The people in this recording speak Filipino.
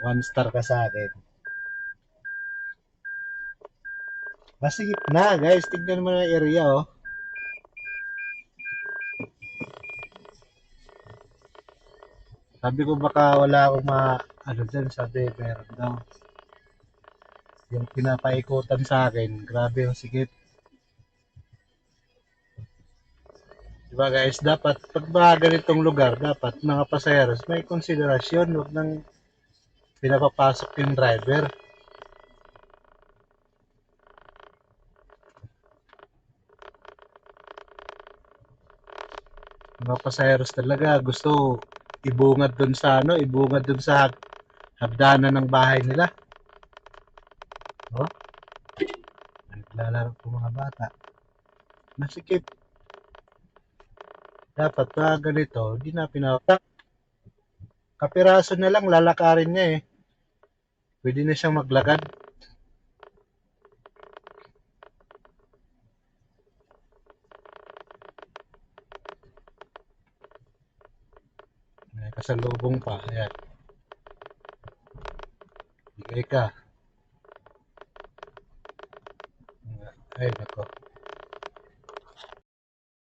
One star ka sa akin. Masigip na, guys. Tignan mo na area, oh. Sabi ko baka wala akong ma... Ano dyan, sabi, meron daw. Yung pinapaikutan sa akin, grabe yung sikip. Diba guys, dapat pag mga ganitong lugar, dapat mga pasayeros may konsiderasyon, huwag nang pinapapasok yung driver. Mga pasayeros talaga gusto ibungad dun sa ano, ibungad dun sa hag- hagdanan ng bahay nila. Oh. Naglalaro po mga bata. Masikip. Dapat pa ganito, hindi na pinapak. Kapiraso na lang, lalakarin niya eh. Pwede na siyang maglakad. May kasalubong pa. Ayan. Bigay ka. Ay, nako.